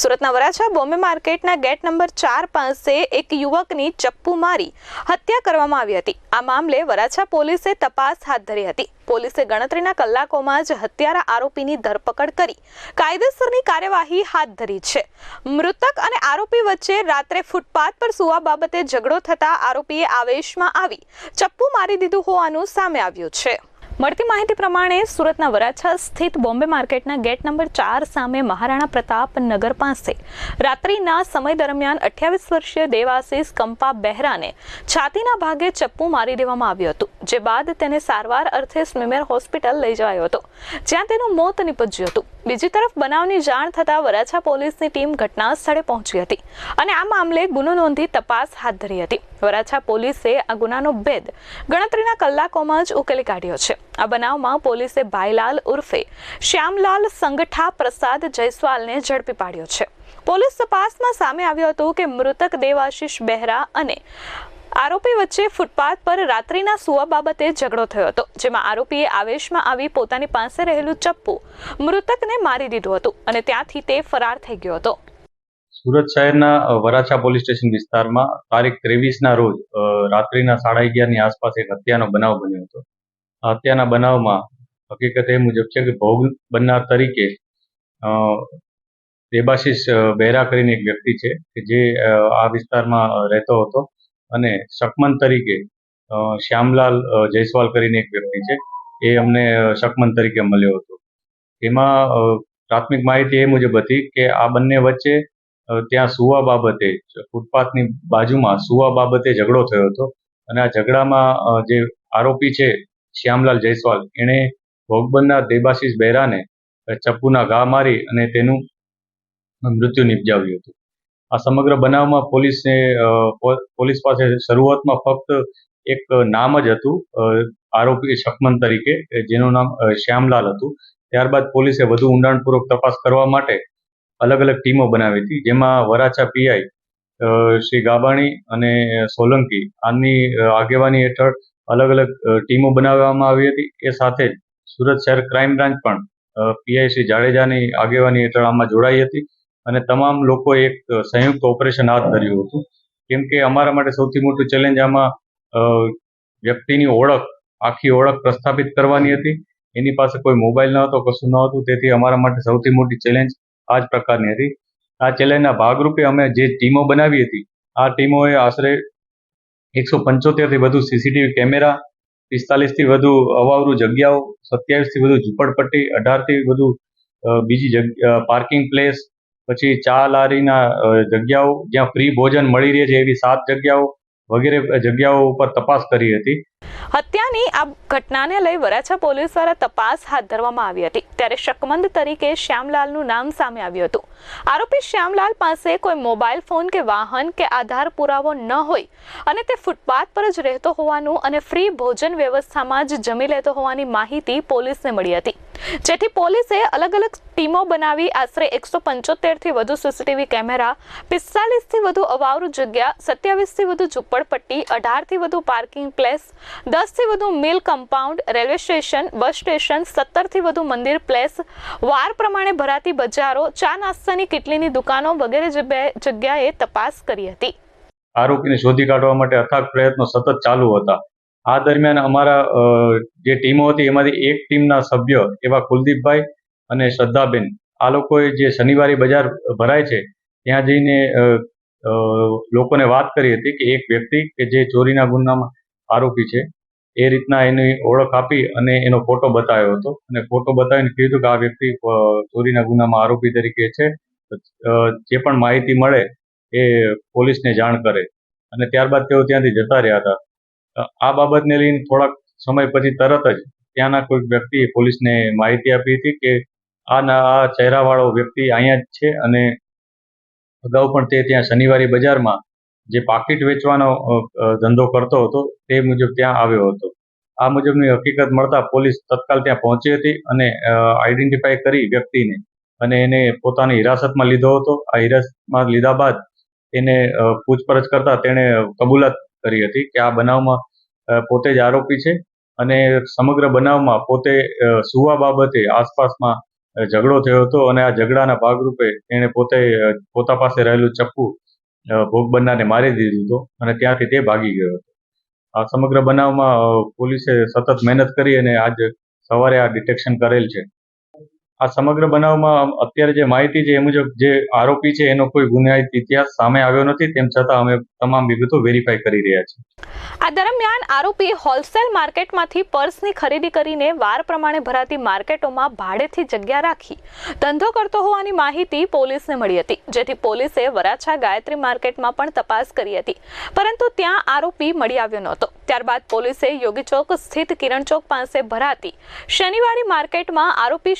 સુરતના વરાછા બોમ્બે માર્કેટના gate number ચાર પાસે એક યુવકની ચપ્પુ મારી હત્યા કરવામાં આવી હતી. આ મામલે વરાછા પોલીસે તપાસ હાથ ધરી હતી. પોલીસે ગણતરીના કલાકોમાં જ હત્યારા આરોપીની ધરપકડ કરી. કાયદેસરની કાર્યવાહી હાથ ધરી છે. મૃતક અને આરોપી વચ્ચે રાત્રે ફૂટપાથ પર સુવા બાબતે ઝઘડો થતા આરોપીએ આવેશમાં આવી ચપ્પુ મારી દીધું હોવાનું સામે આવ્યું છે. મળતી માહિતી પ્રમાણે સુરતના વરાછા સ્થિત બોમ્બે માર્કેટના ગેટ નંબર ચાર સામે મહારાણા પ્રતાપ નગર પાસે રાત્રિના સમય દરમિયાન અઠ્યાવીસ વર્ષીય દેવાશીષ કંપા બહેરાને છાતીના ભાગે ચપ્પુ મારી દેવામાં આવ્યું હતું, જે બાદ તેને સારવાર અર્થે સ્મીમેર હોસ્પિટલ લઈ જવાયો હતો, જ્યાં તેનું મોત નીપજ્યું હતું. બીજી તરફ બનાવની જાણ થતાં વરાછા પોલીસની ટીમ ઘટના સ્થળે પહોંચી હતી અને આ મામલે ગુનો નોંધી તપાસ હાથ ધરી હતી. વરાછા પોલીસે આ ગુનાનો ભેદ ગણતરીના કલાકોમાં જ ઉકેલી કાઢ્યો છે. આ બનાવમાં પોલીસે ભાઈલાલ ઉર્ફે શ્યામલાલ સંગઠા પ્રસાદ જયસ્વાલને ઝડપી પાડ્યો છે. પોલીસ તપાસમાં સામે આવ્યું હતું કે મૃતક દેવાશીષ બહેરા અને આરોપી વચ્ચે ફૂટપાથ પર રાત્રિના સુવા બાબતે ઝઘડો થયો હતો, જેમાં આરોપીએ આવેશમાં આવી પોતાની પાસે રહેલું ચપ્પુ મૃતકને મારી દીધું હતું અને ત્યાંથી તે ફરાર થઈ ગયો હતો. સુરત શહેરના વરાછા પોલીસ સ્ટેશન વિસ્તારમાં તારીખ ત્રેવીસના રોજ રાત્રિના સાડા અગિયારની આસપાસ એક હત્યાનો બનાવ બન્યો હતો. હત્યાના બનાવમાં હકીકત એ મુજબ છે કે ભોગ બનનાર તરીકે દેબાશીષ બહેરા કરીને એક વ્યક્તિ છે કે જે આ વિસ્તારમાં રહેતો હતો. અને શકમન તરીકે શ્યામલાલ જયસ્વાલ કરીને એક વ્યક્તિ છે, એ અમને શકમન તરીકે મળ્યો હતો. એમાં પ્રાથમિક માહિતી એ મુજબ હતી કે આ બંને વચ્ચે ત્યાં સુવા બાબતે, ફૂટપાથની બાજુમાં સુવા બાબતે ઝઘડો થયો હતો અને આ ઝઘડામાં જે આરોપી છે, શ્યામલાલ જયસ્વાલ, એણે ભોગબનના દેબાશીષ બહેરાને ચપ્પુના ઘા મારી અને તેનું મૃત્યુ નિપજાવ્યું હતું. આ સમગ્ર બનાવમાં પોલીસને પોલીસ પાસે શરૂઆતમાં ફક્ત એક નામ જ હતું આરોપી શકમન તરીકે જેનું નામ શ્યામલાલ હતું. ત્યારબાદ પોલીસે વધુ ઊંડાણપૂર્વક તપાસ કરવા માટે અલગ અલગ ટીમો બનાવી હતી, જેમાં વરાછા પીઆઈ શ્રી ગાબાણી અને સોલંકી, આની આગેવાની હેઠળ અલગ અલગ ટીમો બનાવવામાં આવી હતી. એ સાથે જ સુરત શહેર ક્રાઇમ બ્રાન્ચ પણ પીઆઈ શ્રી જાડેજાની આગેવાની હેઠળ આમાં જોડાઈ હતી. અને તમામ લોકો એક સંયુક્ત ઓપરેશન હાથ ધર્યું હતું. કેમ કે અમારા માટે સૌથી મોટું ચેલેન્જ આમાં વ્યક્તિની ઓળખ, આખી ઓળખ પ્રસ્થાપિત કરવાની હતી. એની પાસે કોઈ મોબાઈલ ન હતો, કશું ન હતું. તેથી અમારા માટે સૌથી મોટી ચેલેન્જ આ જ પ્રકારની હતી. આ ચેલેન્જના ભાગરૂપે અમે જે ટીમો બનાવી હતી, આ ટીમોએ આશરે એકસો પંચોતેરથી વધુ સીસીટીવી કેમેરા પિસ્તાલીસથી વધુ અવાવરૂ જગ્યાઓ સત્યાવીસથી વધુ ઝૂંપડપટ્ટી અઢારથી વધુ બીજી જગ્યા પાર્કિંગ પ્લેસ પછી ચા લારીના જગ્યાઓ જ્યાં ફ્રી ભોજન મળી રહે છે, એવી સાત જગ્યાઓ વગેરે જગ્યાઓ ઉપર તપાસ કરી હતી. હત્યાની આ ઘટનાને લઈ વરાછા પોલીસ દ્વારા તપાસ હાથ ધરવામાં આવી હતી. ત્યારે શકમંદ તરીકે શ્યામલાલનું નામ સામે આવ્યું હતું. આરોપી શ્યામલાલ પાસે કોઈ મોબાઈલ ફોન કે વાહન કે આધાર પુરાવો ન હોય અને તે ફૂટપાથ પર જ રહેતો હોવાનું અને ફ્રી ભોજન વ્યવસ્થામાં જ જમી લેતો હોવાની માહિતી પોલીસને મળી હતી. જેથી પોલીસે અલગ અલગ ટીમો બનાવી આશરે એકસો પંચોતેરથી વધુ સીસીટીવી કેમેરા, પિસ્તાલીસથી વધુ અવાવરૂ જગ્યા, સત્યાવીસથી વધુ ઝુંપડપટ્ટી, અઢારથી વધુ પાર્કિંગ પ્લેસ, દસથી વધુ mill compound, railway station, bus station, સત્તરથી વધુ મંદિર પ્લેસ, વાર પ્રમાણે ભરાતી બજારો, ચા નાસ્તાની કિટલીની દુકાનો વગેરે જગ્યાએ- તપાસ કરી હતી. આરોપીને શોધી કાઢવા માટે અથાગ પ્રયત્નો સતત ચાલુ હતા. આ દરમિયાન અમારા જે ટીમો હતી, એમાંથી એક ટીમના સભ્ય એવા કુલદીપભાઈ અને શ્રદ્ધાબેન. આ લોકોએ જે શનિવારી બજાર ભરાય છે, ત્યાં જઈને લોકોને વાત કરી હતી કે એક વ્યક્તિ કે જે ચોરીના ગુનામાં આરોપી છે, એ રીતના એની ઓળખ આપી અને એનો ફોટો બતાવ્યો હતો. અને ફોટો બતાવીને કીધું કે આ વ્યક્તિ ચોરીના ગુનામાં આરોપી તરીકે છે. જે પણ માહિતી મળે એ પોલીસને જાણ કરે. અને ત્યારબાદ તેઓ ત્યાંથી જતા રહ્યા હતા. આ બાબતને લઈને થોડાક સમય પછી તરત જ ત્યાંના કોઈ વ્યક્તિએ પોલીસને માહિતી આપી હતી કે આ આ ચહેરાવાળો વ્યક્તિ અહીંયા જ છે અને અગાઉ પણ તે ત્યાં શનિવારી બજારમાં જે પાકીટ વેચવાનો ધંધો કરતો હતો તે મુજબ ત્યાં આવ્યો હતો. આ મુજબની હકીકત મળતા પોલીસ તત્કાલ ત્યાં પહોંચી હતી અને આઈડેન્ટિફાઈ કરી વ્યક્તિને અને એને પોતાની હિરાસતમાં લીધો હતો. આ હિરાસતમાં લીધા બાદ એને પૂછપરછ કરતા તેણે કબૂલાત કરી હતી કે આ બનાવમાં પોતે જ આરોપી છે અને સમગ્ર બનાવમાં પોતે સુવા બાબતે આસપાસમાં ઝઘડો થયો હતો અને આ ઝઘડાના ભાગરૂપે એણે પોતે પોતા પાસે રહેલું ચપ્પુ ભોગ બનનારને મારી દીધું હતું અને ત્યાંથી તે ભાગી ગયો હતો. આ સમગ્ર બનાવમાં પોલીસે સતત મહેનત કરી અને આજ સવારે આ ડિટેક્શન કરેલ છે. આ સમગ્ર બનાવમાં અત્યારે જે માહિતી છે એ મુજબ જે આરોપી છે એનો કોઈ ગુનાહિત ઇતિહાસ સામે આવ્યો નથી, તેમ છતાં અમે તમામ વિગતો વેરીફાઈ કરી રહ્યા છીએ. આ દરમિયાન આરોપી હોલસેલ માર્કેટમાંથી પર્સની ખરીદી કરીને વાર પ્રમાણે ભરાતી માર્કેટોમાં ભાડેથી જગ્યા રાખી ધંધો કરતો હોવાની માહિતી પોલીસને મળી હતી. જેથી પોલીસે વરાછા ગાયત્રી માર્કેટમાં પણ તપાસ કરી હતી. પરંતુ ત્યાં આરોપી મળી આવ્યો નહોતો. ત્યારબાદ પોલીસે યોગી ચોક સ્થિત કિરણ ચોક પાસે ભરાતી શનિવારી માર્કેટમાં આરોપી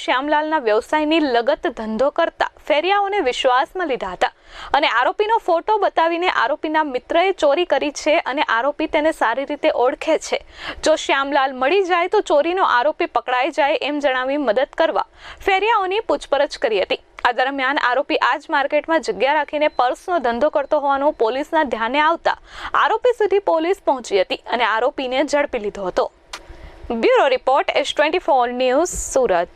શ્યામલાલના વ્યવસાયની લગત ધંધો કરતા ફેરિયાઓને વિશ્વાસમાં લીધા હતા. અને આરોપીનો ફોટો બતાવીને આરોપીના મિત્રએ ચોરી કરી છે અને આરોપી તેને સારી રીતે ઓળખે છે. જો શ્યામલાલ મળી જાય તો ચોરીનો આરોપી પકડાઈ જાય એમ જણાવી મદદ કરવા ફેરિયાઓની પૂછપરછ કરી હતી. આ દરમિયાન આરોપી આ જ માર્કેટમાં જગ્યા રાખીને પર્સનો ધંધો કરતો હોવાનું પોલીસના ધ્યાને આવતા આરોપી સુધી પોલીસ પહોંચી હતી અને આરોપીને ઝડપી લીધો હતો. Bureau report S twenty four news Surat.